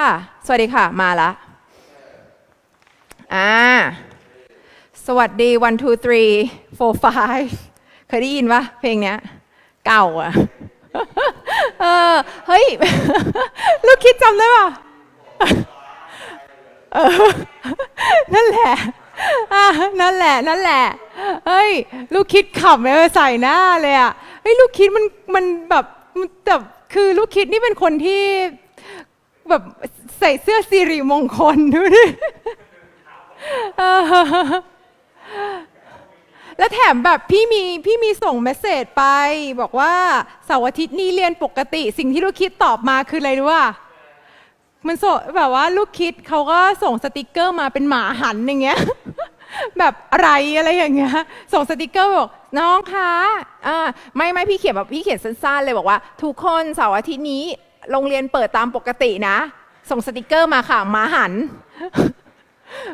ค่ะสวัสดีค่ะ มาละอ่า สวัสดี one two three four five เคยได้ยินปะเพลงเนี้ย เก่าอะ เออ เฮ้ย ลูกคิดจำได้ปะเออ นั่นแหละอะนั่นแหละ นั่นแหละ เฮ้ย ลูกคิดขับไปใส่หน้าเลยอะ เฮ้ย ลูกคิดมัน มันแบบแบบคือลูกคิดนี่เป็นคนที่ แบบใส่เสื้อสิริมงคลดูดิแล้วแถมแบบพี่มีพี่มีส่งเมสเซจไป บอกว่าเสาร์อาทิตย์นี้เรียนปกติ สิ่งที่ลูกคิดตอบมาคืออะไรรู้ป่ะมันสแบบว่าลูกคิดเขาก็ส่งสติกเกอร์มาเป็นหมาหันอย่างเงี้ย แบบอะไรอะไรอย่างเงี้ยส่งสติกเกอร์บอกน้องคะอ่าไม่ไม่พี่เขียนแบบพี่เขียนสั้นๆเลยบอกว่า ทุกคนเสาร์อาทิตย์นี้ โรงเรียนเปิดตามปกตินะ ส่งสติกเกอร์มาค่ะหมาหัน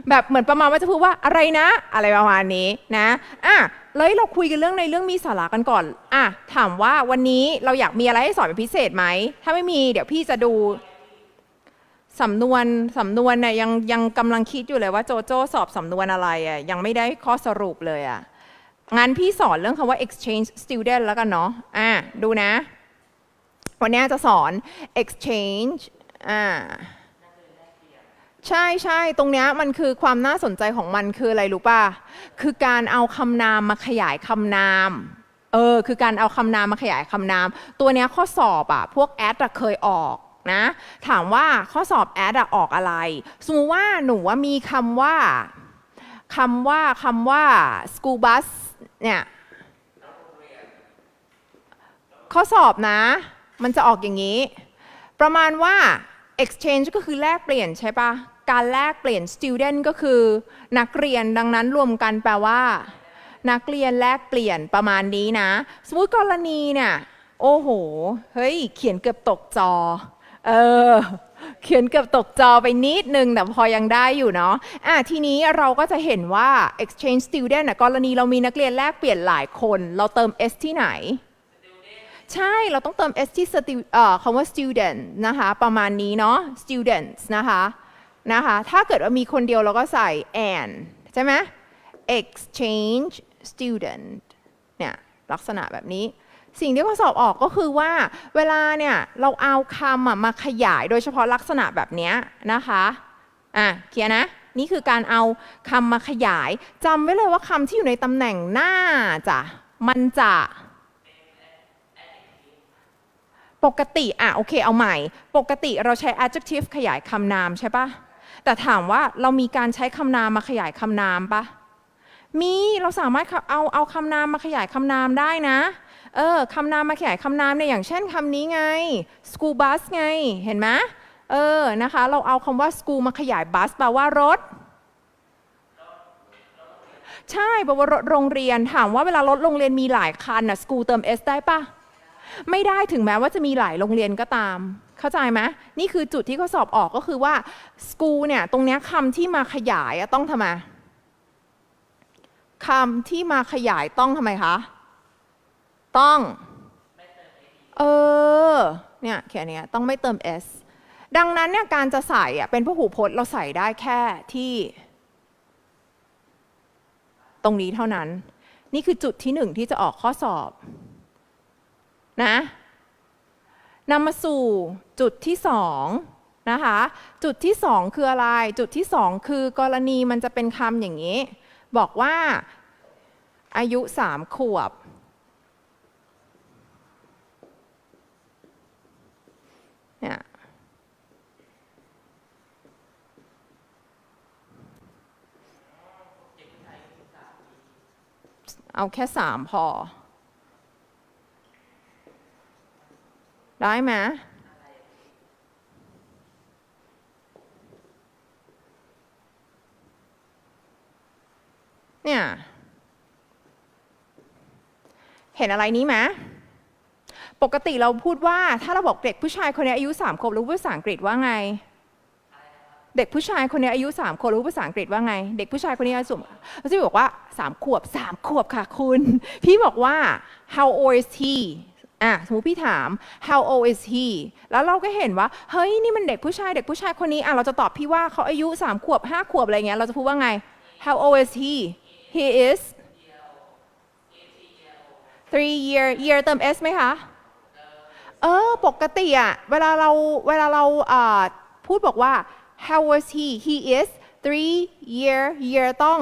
แบบเหมือนประมาณว่าจะพูดว่าอะไรนะ อะไรประมาณนี้นะอะเลยเราคุยกันเรื่องในเรื่องมีสาระกันก่อนอะถามว่าวันนี้เราอยากมีอะไรให้สอนเป็นพิเศษไหม ถ้าไม่มีเดี๋ยวพี่จะดูสำนวนสำนวนเนี่ยยังยังกำลังคิดอยู่เลยว่าโจโจ้สอบสำนวนอะไรอะยังไม่ได้ข้อสรุปเลยอะงั้นพี่สอนเรื่องคำว่า exchange student แล้วกันเนาะอะดูนะ วันนี้จะสอน exchange อ่าใช่ใช่ตรงเนี้ยมันคือความน่าสนใจของมันคืออะไรรู้ป่ะ คือการเอาคำนามมาขยายคำนาม เออ คือการเอาคำนามมาขยายคำนาม ตัวเนี้ยข้อสอบอะพวกแอดเคยออกนะ ถามว่าข้อสอบแอดอออกอะไร สมมติว่าหนูว่ามีคำว่าคำว่าคำว่า school bus เนี่ย ข้อสอบนะ มันจะออกอย่างนี้ ประมาณว่า exchange ก็คือแลกเปลี่ยนใช่ปะการแลกเปลี่ยน student ก็คือนักเรียนดังนั้นรวมกันแปลว่า นักเรียนแลกเปลี่ยนประมาณนี้นะ สมมติกรณีเนี่ยโอ้โห เฮ้ย เขียนเกือบตกจอ เออ เขียนเกือบตกจอไปนิดนึง แต่พอยังได้อยู่เนาะ อะ ทีนี้เราก็จะเห็นว่า exchange student นะกรณีเรามีนักเรียนแลกเปลี่ยนหลายคน เราเติม s ที่ไหน ใช่ เราต้องเติม s ที่ stu- คำว่า student นะคะ ประมาณนี้เนาะ students นะคะนะคะ ถ้าเกิดว่ามีคนเดียวเราก็ใส่ and ใช่ไหม exchange student เนี่ยลักษณะแบบนี้ สิ่งที่ข้อสอบออกก็คือว่า เวลาเนี่ยเราเอาคำอะมาขยายโดยเฉพาะลักษณะแบบเนี้ยนะคะอะเคลียร์นะนี่คือการเอาคำมาขยายจำไว้เลยว่าคำที่อยู่ในตำแหน่งหน้าจะมันจะ ปกติอะโอเคเอาใหม่ ปกติเราใช้ adjective ขยายคำนามใช่ปะแต่ถามว่าเรามีการใช้คำนามมาขยายคำนามปะมีเราสามารถเอาเอาคำนามมาขยายคำนามได้นะเออคำนามมาขยายคำนามเนี่ยอย่างเช่นคำนี้ไง school bus ไงเห็นไหมเออนะคะ เราเอาคำว่า school มาขยาย bus แปลว่ารถ ใช่แปลว่ารถโรงเรียนถามว่าเวลารถโรงเรียนมีหลายคันน่ะ school เติม s ได้ปะ ไม่ได้ถึงแม้ว่าจะมีหลายโรงเรียนก็ตาม เข้าใจไหมนี่คือจุดที่เขาสอบออกก็คือว่า school เนี่ยตรงนี้คำที่มาขยายต้องทำไมคำที่มาขยายต้องทำไมคะ ต้อง เออ เนี่ยแค่นี้ต้องไม่เติม s ดังนั้นเนี่ยการจะใส่อะเป็นพหูพจน์เราใส่ได้แค่ที่ ตรงนี้เท่านั้น นี่คือจุดที่หนึ่งที่จะออกข้อสอบ นะนำมาสู่จุดที่สองนะคะจุดที่สองคืออะไร จุดที่สองคือกรณีมันจะเป็นคำอย่างนี้ บอกว่าอายุสามขวบ เนี่ยเอาแค่สามพอ ได้ไหมเนี่ย เห็นอะไรนี้ไหมปกติเราพูดว่าถ้าเราบอกเด็กผู้ชายคนนี้อายุสามขวบรู้ภาษาอังกฤษว่าไง เด็กผู้ชายคนนี้อายุสามขวบรู้ภาษาอังกฤษว่าไง เด็กผู้ชายคนนี้อายุเราจะบอกว่าสามขวบสามขวบค่ะคุณ พี่บอกว่า how old is he อะสมมติพี่ถาม how old is he แล้วเราก็เห็นว่า เฮ้ย นี่มันเด็กผู้ชาย เด็กผู้ชายคนนี้อะเราจะตอบพี่ว่าเขาอายุ 3 ขวบ 5 ขวบ อะไรเงี้ย เราจะพูดว่าไง how old is he he is three year year เติม s ไหมคะ เออ ปกติอะเวลาเรา เวลาเราอ่าพูดบอกว่า how was he he is three year year ต้อง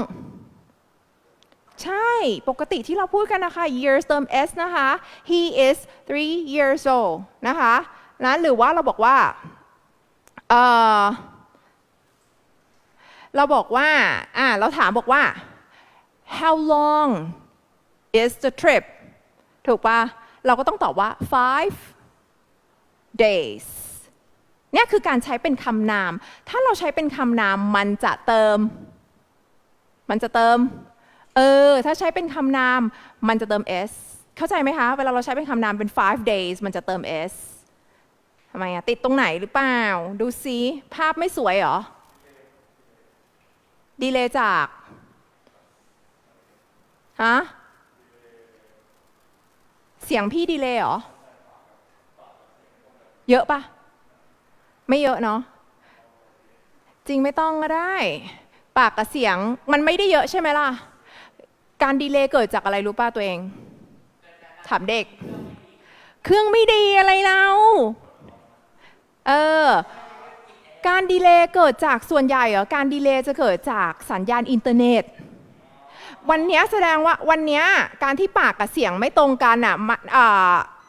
ใช่ ปกติที่เราพูดกันนะคะ years เติม s นะคะ he is three years old นะคะนะหรือว่าเราบอกว่าเออเราบอกว่าอ่าเราถามบอกว่า how long is the trip ถูกปะเราก็ต้องตอบว่า five days เนี่ยคือการใช้เป็นคำนาม ถ้าเราใช้เป็นคำนามมันจะเติม มันจะเติม เออ ถ้าใช้เป็นคำนาม มันจะเติม s เข้าใจไหมคะ เวลาเราใช้เป็นคำนามเป็น five days มันจะเติม s ทำไมอะติดตรงไหนหรือเปล่า ดูซิภาพไม่สวยเหรอ ดีเลยจาก ฮะ เสียงพี่ดีเลยเหรอ เยอะปะไม่เยอะเนาะ จริงไม่ต้องก็ได้ ปากกับเสียงมันไม่ได้เยอะใช่ไหมล่ะ การดีเลย์เกิดจากอะไรรู้ป่ะตัวเอง ถามเด็ก เครื่องไม่ดีอะไรเราเออการดีเลย์เกิดจากส่วนใหญ่เหรอการดีเลย์จะเกิดจากสัญญาณอินเทอร์เน็ต วันนี้แสดงว่าวันนี้การที่ปากกับเสียงไม่ตรงกันอะมา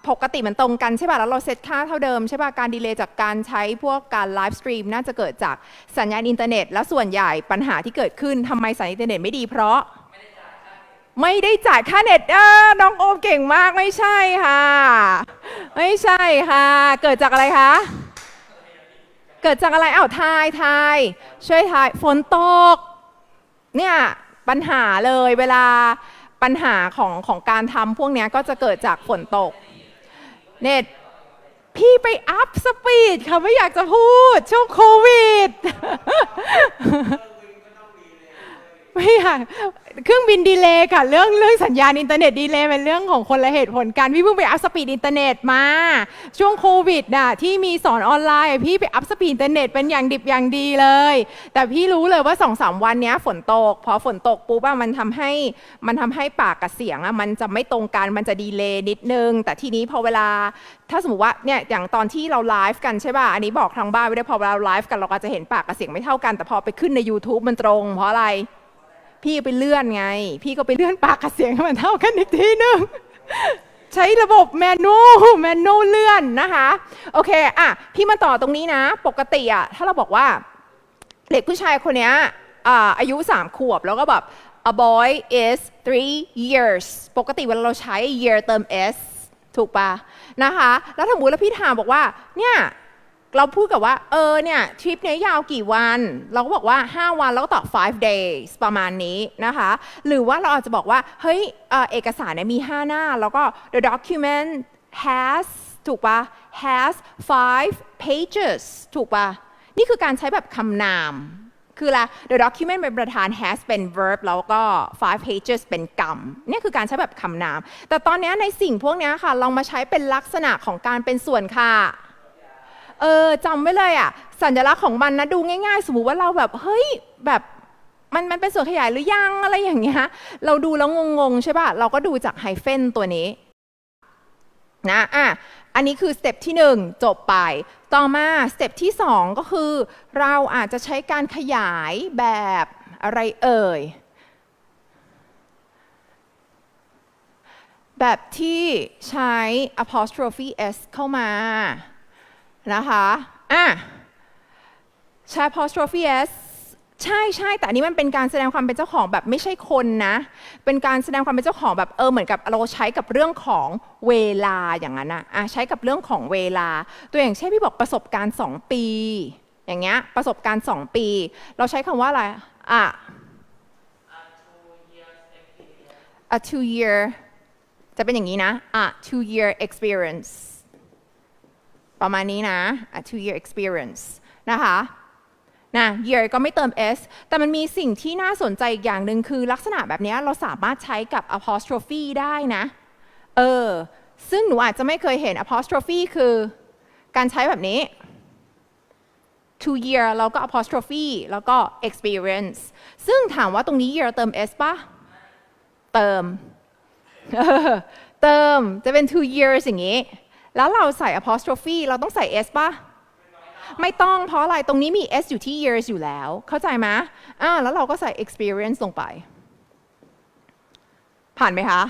ปกติมันตรงกันใช่ป่ะแล้วเราเซตค่าเท่าเดิมใช่ป่ะการดีเลย์จากการใช้พวกการไลฟ์สตรีมน่าจะเกิดจากสัญญาณอินเทอร์เน็ต แล้วส่วนใหญ่ปัญหาที่เกิดขึ้นทำไมสัญญาณอินเทอร์เน็ตไม่ดีเพราะ ไม่ได้จ่ายค่าเน็ตเออน้องโอมเก่งมากไม่ใช่ค่ะ ไม่ใช่ค่ะ เกิดจากอะไรคะ เกิดจากอะไรอ้าวทายทายช่วยทายฝนตก เนี่ยปัญหาเลยเวลาปัญหาของของการทำพวกนี้ก็จะเกิดจากฝนตก เน็ตพี่ไปอัพสปีดค่ะ ไม่อยากจะพูดช่วงโควิด ไม่อยากเครื่องบินดีเลย์ค่ะ เรื่องเรื่องสัญญาณอินเทอร์เน็ตดีเลย์เป็นเรื่องของคนละเหตุผลกัน พี่เพิ่งไปอัพสปีดอินเทอร์เน็ตมา ช่วงโควิดน่ะที่มีสอนออนไลน์ พี่ไปอัพสปีดอินเทอร์เน็ตเป็นอย่างดิบอย่างดีเลย แต่พี่รู้เลยว่าสองสามวันนี้ฝนตก พอฝนตกปุ๊บอะมันทำให้มันทำให้ปากกับเสียงอะมันจะไม่ตรงกันมันจะดีเลย์นิดนึง แต่ทีนี้พอเวลาถ้าสมมติว่าเนี่ยอย่างตอนที่เราไลฟ์กันใช่ป่ะอันนี้บอกทางบ้านไว้ด้วยพอเวลาไลฟ์กันเราก็จะเห็นปากกับเสียงไม่เท่ากันแต่พอไปขึ้นใน YouTube มันตรง เพราะอะไร พี่ไปเลื่อนไง พี่ก็ไปเลื่อนปากกับเสียงให้มันเท่ากันอีกทีนึงใช้ระบบแมนนวลแมนนวลเลื่อนนะคะ โอเค อะ พี่มาต่อตรงนี้นะ ปกติอะ ถ้าเราบอกว่า เด็กผู้ชายคนนี้อายุ 3 ขวบแล้วก็แบบ a boy is three years ปกติเวลาเราใช้ year เติม s ถูกปะนะคะ แล้วถ้าสมมติแล้วพี่ถามบอกว่า เนี่ย เราพูดกับว่า เออเนี่ยทริปเนี้ยยาวกี่วัน เราก็บอกว่า 5 วันแล้วก็ตอบ five days ประมาณนี้นะคะ หรือว่าเราอาจจะบอกว่า เฮ้ยเออเอกสารเนี่ยมี 5 หน้า แล้วก็ the document has ถูกปะ has five pages ถูกปะนี่คือการใช้แบบคำนาม คืออะ the document เป็นประธาน has เป็น verb แล้วก็ five pages เป็นกรรมนี่คือการใช้แบบคำนาม แต่ตอนนี้ในสิ่งพวกนี้ค่ะลองมาใช้เป็นลักษณะของการเป็นส่วนค่ะ เออจำไว้เลยอะ สัญลักษณ์ของมันนะดูง่ายๆ สมมติว่าเราแบบเฮ้ยแบบมันมันเป็นส่วนขยายหรือยังอะไรอย่างเงี้ยเราดูแล้วงงๆใช่ป่ะเราก็ดูจากไฮเฟนตัวนี้นะอะอันนี้คือสเต็ปที่ 1 จบไป ต่อมาสเต็ปที่ 2 ก็คือ เราอาจจะใช้การขยายแบบอะไรเอ่ย แบบที่ใช้ apostrophe s เข้ามา นะคะอะใช้ apostrophe s ใช่ใช่แต่อันนี้มันเป็นการแสดงความเป็นเจ้าของแบบไม่ใช่คนนะ เป็นการแสดงความเป็นเจ้าของแบบเออเหมือนกับเราใช้กับเรื่องของเวลาอย่างนั้นนะอะใช้กับเรื่องของเวลา ตัวอย่างเช่นพี่บอกประสบการณ์ 2 ปี อย่างเงี้ยประสบการณ์ 2 ปี เราใช้คำว่าอะไรอะ a two year จะเป็นอย่างนี้นะอะ two year experience ประมาณนี้นะ a two year experience นะคะนะ year ก็ไม่เติม s แต่มันมีสิ่งที่น่าสนใจอีกอย่างหนึ่งคือลักษณะแบบนี้เราสามารถใช้กับ apostrophe ได้นะ เออ ซึ่งหนูอาจจะไม่เคยเห็น apostrophe คือการใช้แบบนี้ two year แล้วก็ apostrophe แล้วก็ experience ซึ่งถามว่าตรงนี้ year เติม s ปะเติม เติม จะเป็น two years อย่างนี้ แล้วเราใส่ apostrophe เราต้องใส่ s ป่ะ ไม่ต้องเพราะอะไรตรงนี้มี s อยู่ที่ years อยู่แล้ว เข้าใจไหมอ่าแล้วเราก็ใส่ experience ลงไป ผ่านไหมคะ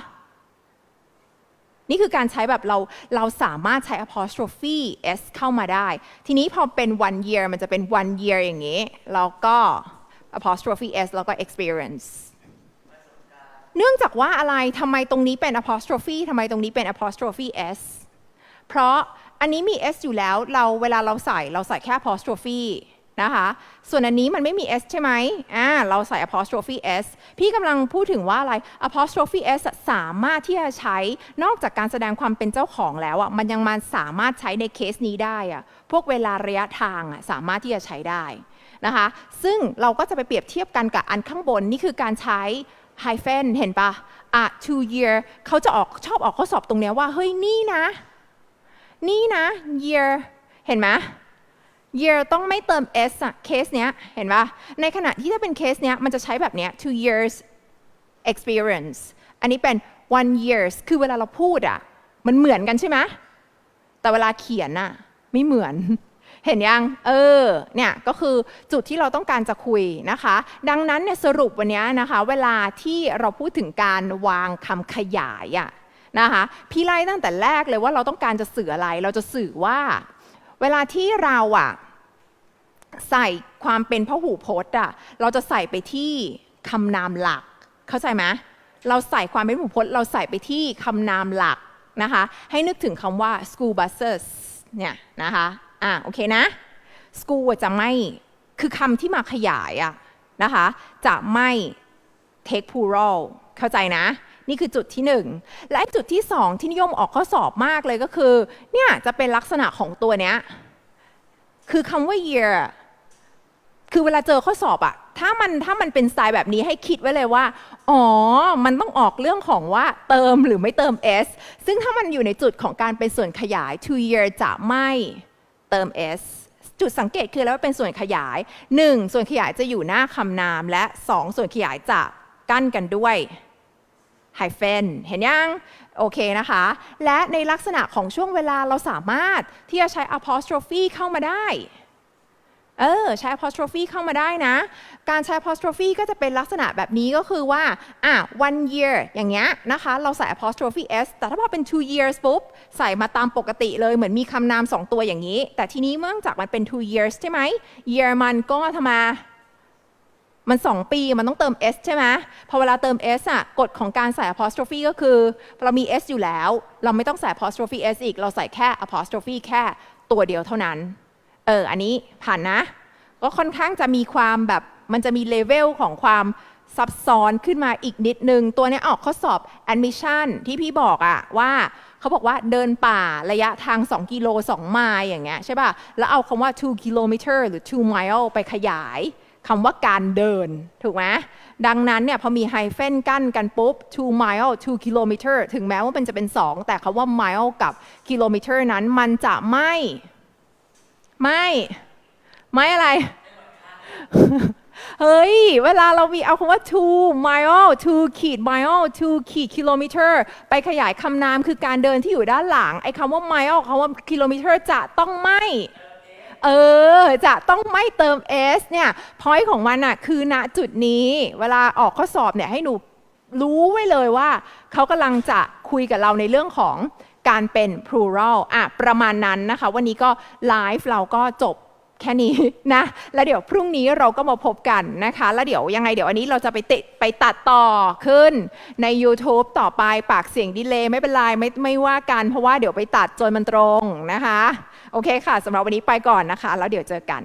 นี่คือการใช้แบบเราเราสามารถใช้ apostrophe s เข้ามาได้ ทีนี้พอเป็น one year มันจะเป็น one year อย่างนี้ แล้วก็ apostrophe s แล้วก็ experience เนื่องจากว่าอะไรทำไมตรงนี้เป็น apostrophe ทำไมตรงนี้เป็น apostrophe s เพราะอันนี้มี s อยู่แล้วเราเวลาเราใส่เราใส่แค่ apostrophe นะคะ ส่วนอันนี้มันไม่มี s ใช่ไหมอ่าเราใส่ apostrophe s พี่กำลังพูดถึงว่าอะไร apostrophe s อะสามารถที่จะใช้นอกจากการแสดงความเป็นเจ้าของแล้วอะมันยังมาสามารถใช้ในเคสนี้ได้อะพวกเวลาระยะทางอะสามารถที่จะใช้ได้นะคะ ซึ่งเราก็จะไปเปรียบเทียบกันกับอันข้างบนนี่คือการใช้ hyphen เห็นปะอะ two year เขาจะออกชอบออกข้อสอบตรงเนี้ยว่า เฮ้ยนี่นะ นี่นะ year เห็นไหม year ต้องไม่เติม s อะเคสเนี้ย เห็นปะในขณะที่ถ้าเป็นเคสเนี้ย มันจะใช้แบบเนี้ย two years experience อันนี้เป็น one years คือเวลาเราพูดอะมันเหมือนกันใช่ไหมแต่เวลาเขียนอะไม่เหมือน เห็นยัง เออ เนี่ยก็คือจุดที่เราต้องการจะคุยนะคะ ดังนั้นเนี่ยสรุปวันนี้นะคะ เวลาที่เราพูดถึงการวางคำขยายอะ นะคะพี่ไล่ตั้งแต่แรกเลยว่าเราต้องการจะสื่ออะไร เราจะสื่อว่า เวลาที่เราอะใส่ความเป็นพหูพจน์อะเราจะใส่ไปที่คำนามหลัก เข้าใจไหมเราใส่ความเป็นพหูพจน์ เราใส่ไปที่คำนามหลักนะคะ ให้นึกถึงคำว่า school buses เนี่ยนะคะอะโอเคนะ school จะไม่คือคำที่มาขยายอะนะคะ จะไม่ take plural เข้าใจนะ นี่คือจุดที่หนึ่งและจุดที่สองที่นิยมออกข้อสอบมากเลยก็คือเนี่ยจะเป็นลักษณะของตัวเนี้ยคือคำว่า year คือเวลาเจอข้อสอบอะถ้ามันถ้ามันเป็นสไตล์แบบนี้ให้คิดไว้เลยว่า อ๋อ มันต้องออกเรื่องของว่าเติมหรือไม่เติม s ซึ่งถ้ามันอยู่ในจุดของการเป็นส่วนขยาย to year จะไม่เติม s จุดสังเกตคือแล้วว่าเป็นส่วนขยาย 1 ส่วนขยายจะอยู่หน้าคำนามและ 2 ส่วนขยายจะกั้นกันด้วย ไฮเฟนเห็นยัง โอเคนะคะ และในลักษณะของช่วงเวลาเราสามารถที่จะใช้ apostrophe เข้ามาได้ เออ ใช้ apostrophe เข้ามาได้นะ การใช้ apostrophe ก็จะเป็นลักษณะแบบนี้ก็คือว่า อะ one year อย่างเงี้ยนะคะ เราใส่ apostrophe s แต่ถ้าพอเป็น two years ปุ๊บ ใส่มาตามปกติเลยเหมือนมีคำนามสองตัวอย่างนี้ แต่ทีนี้เนื่อจากมันเป็น two years ใช่ไหม year มันก็ทำไมา มัน 2 ปีมันต้องเติม s ใช่ไหมพอเวลาเติม s อะกฎของการใส่ apostrophe ก็คือ เรามี s อยู่แล้ว เราไม่ต้องใส่ apostrophe s อีก เราใส่แค่ apostrophe แค่ตัวเดียวเท่านั้น เออ อันนี้ผ่านนะ ก็ค่อนข้างจะมีความแบบมันจะมีเลเวลของความซับซ้อนขึ้นมาอีกนิดนึง ตัวนี้ออกข้อสอบ admission ที่พี่บอกอะว่าเขาบอกว่าเดินป่าระยะทาง 2 กิโล 2 ไมล์อย่างเงี้ยใช่ป่ะ แล้วเอาคำว่า 2 kilometer หรือ 2 mile ไปขยาย คำว่าการเดิน ถูกไหมดังนั้นเนี่ยพอมีไฮเฟนกั้นกันปุ๊บ2 mile 2 kilometer ถึงแม้ว่ามันจะเป็น 2 แต่คาว่า mile กับ kilometer นั้นมันจะไม่ ไม่ ไม่อะไร เฮ้ย เวลาเรามีเอาคำว่า two mile two ขีด mile two ขีด kilometer ไปขยายคำนามคือการเดินที่อยู่ด้านหลัง ไอ้คำว่า mile คำว่า kilometer จะต้องไม่ เออ จะต้องไม่เติม s เนี่ย point ของมันอะคือณจุดนี้ เวลาออกข้อสอบเนี่ยให้หนูรู้ไว้เลยว่าเขากำลังจะคุยกับเราในเรื่องของการเป็น plural อะประมาณนั้นนะคะ วันนี้ก็ไลฟ์เราก็จบแค่นี้นะ แล้วเดี๋ยวพรุ่งนี้เราก็มาพบกันนะคะ แล้วเดี๋ยวยังไงเดี๋ยวอันนี้เราจะไปติดไปตัดต่อขึ้นใน YouTube ต่อไปปากเสียงดีเลย์ไม่เป็นไรไม่ไม่ว่ากันเพราะว่าเดี๋ยวไปตัดจนมันตรงนะคะ โอเคค่ะสำหรับวันนี้ไปก่อนนะคะ แล้วเดี๋ยวเจอกัน